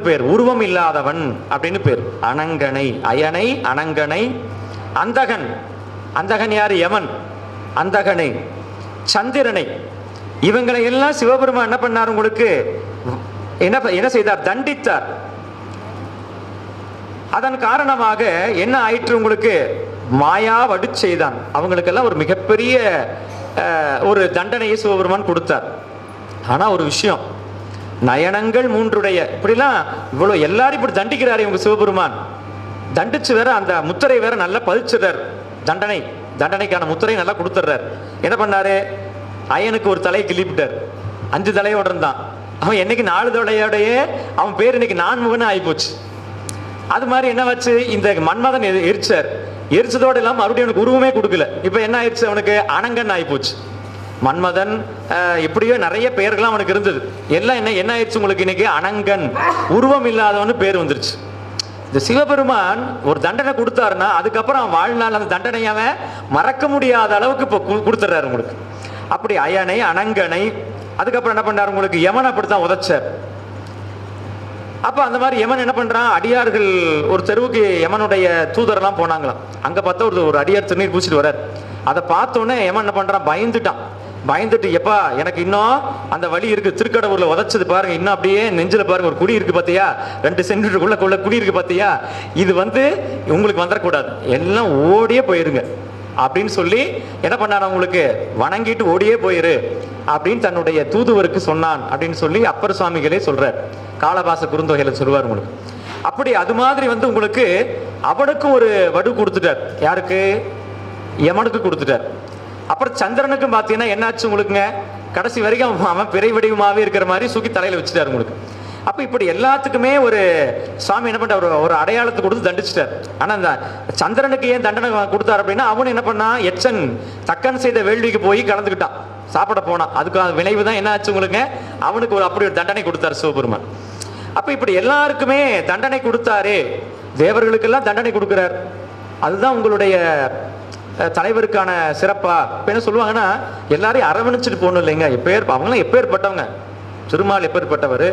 பேர். உருவம் இல்லாதவன் அப்படின்னு பேர். அனங்கனை அயனை அனங்கனை அந்தகன். அந்தகன் யார்? யமன். அந்தகனை. சந்திரனை. இவங்களை எல்லாம் சிவபெருமான் என்ன பண்ணார் உங்களுக்கு? என்ன என்ன செய்தார்? தண்டித்தார். அதன் காரணமாக என்ன ஆயிற்று உங்களுக்கு? மாயா வடு செய்தான். அவங்களுக்கெல்லாம் ஒரு மிகப்பெரிய ஒரு தண்டனையை சிவபெருமான் கொடுத்தார். ஆனா ஒரு விஷயம் நயனங்கள் மூன்றுடைய இப்படிலாம் இவ்வளவு எல்லாரும் இப்படி தண்டிக்கிறாரு இவங்க சிவபெருமான். தண்டிச்சு வேற அந்த முத்திரை வேற நல்லா பதிச்சிடுறார். தண்டனை தண்டனைக்கான முத்திரை நல்லா கொடுத்துட்றார். என்ன பண்ணாரு? அயனுக்கு ஒரு தலையை கிள்ளிவிட்டார். அஞ்சு தலையோட இருந்தான் அவன் என்னைக்கு நாலு தலையோடையே அவன் பேர் இன்னைக்கு நான்முகன்னு ஆகிப்போச்சு. அது மாதிரி என்ன வச்சு இந்த மன்மதன் எரிச்சார். எரிச்சதோடு இல்லாமல் மறுபடியும் அவனுக்கு உருவமே கொடுக்கல. இப்போ என்ன ஆயிடுச்சு? அவனுக்கு அனங்கன் ஆகிப்போச்சு. மன்மதன் எப்படியோ நிறைய பெயர்கள்லாம் அவனுக்கு இருந்தது. எல்லாம் என்ன என்ன ஆயிடுச்சு உங்களுக்கு இன்னைக்கு? அனங்கன். உருவம் இல்லாதவன்னு பேர் வந்துருச்சு. இந்த சிவபெருமான் ஒரு தண்டனை கொடுத்தாருன்னா அதுக்கப்புறம் அவன் வாழ்நாள் அந்த தண்டனையை அவன் மறக்க முடியாத அளவுக்கு இப்போ கொடுத்துட்றாரு உங்களுக்கு. அப்படி அயனை அனங்கனை அதுக்கப்புறம் என்ன பண்ணார் உங்களுக்கு? யமன் அப்படித்தான் உதச்சார். அப்ப அந்த மாதிரி யமன் என்ன பண்றான்? அடியார்கள் ஒரு தெருவுக்கு யமனுடைய தூதரெல்லாம் போனாங்களாம். அங்க பார்த்தா ஒரு ஒரு அடியார் திருநீர் பூச்சிட்டு வர்றார். அதை பார்த்தோன்னே யமன் என்ன பண்றான்? பயந்துட்டான். பயந்துட்டு எப்பா எனக்கு இன்னும் அந்த வழி இருக்கு. திருக்கடவுர்ல உதச்சது பாருங்க. இன்னும் அப்படியே நெஞ்சில பாருங்க. ஒரு குடி இருக்கு பாத்தியா? ரெண்டு சென்டிமீட்டருக்குள்ள குள்ள குடி இருக்கு பாத்தியா? இது வந்து உங்களுக்கு வந்துடக்கூடாது எல்லாம் ஓடியே போயிருங்க. அப்படின்னு சொல்லி என்ன பண்ணான் உங்களுக்கு வணங்கிட்டு ஓடியே போயிரு. அப்படின்னு தன்னுடைய தூதுவருக்கு சொன்னான். அப்படின்னு சொல்லி அப்பர் சுவாமிகளே சொல்றார். காளபாச குறுந்தொகையில சொல்லுவார் உங்களுக்கு. அப்படி அது மாதிரி வந்து உங்களுக்கு அவனுக்கும் ஒரு வடு கொடுத்துட்டார். யாருக்கு? யமனுக்கு கொடுத்துட்டார். அப்புறம் சந்திரனுக்கும் பார்த்தீங்கன்னா என்னாச்சு உங்களுக்குங்க? கடைசி வரைக்கும் அவன் பிறை வடிவமாகவே இருக்கிற மாதிரி சுக்கி தலையில் வச்சுட்டார் உங்களுக்கு. அப்போ இப்படி எல்லாத்துக்குமே ஒரு சாமி என்ன பண்ணுற ஒரு ஒரு அடையாளத்தை கொடுத்து தண்டிச்சிட்டார். ஆனால் இந்த சந்திரனுக்கு ஏன் தண்டனை கொடுத்தார் அப்படின்னா அவனு என்ன பண்ணான் எச்சன் தக்கன் செய்த வேள்விக்கு போய் கலந்துக்கிட்டான். சாப்பிட போனான். அதுக்கு விளைவு தான். என்ன ஆச்சு உங்களுக்கு அவனுக்கு ஒரு அப்படி ஒரு தண்டனை கொடுத்தார் சிவபெருமான். அப்போ இப்படி எல்லாருக்குமே தண்டனை கொடுத்தாரு. தேவர்களுக்கெல்லாம் தண்டனை கொடுக்குறார். அதுதான் உங்களுடைய தலைவருக்கான சிறப்பா இப்ப என்ன சொல்லுவாங்கன்னா எல்லாரையும் அரவணைச்சிட்டு போகணும் இல்லைங்க. எப்பேர் அவங்களாம் எப்பேற்பட்டவங்க திருமால் எப்பேற்பட்டவர்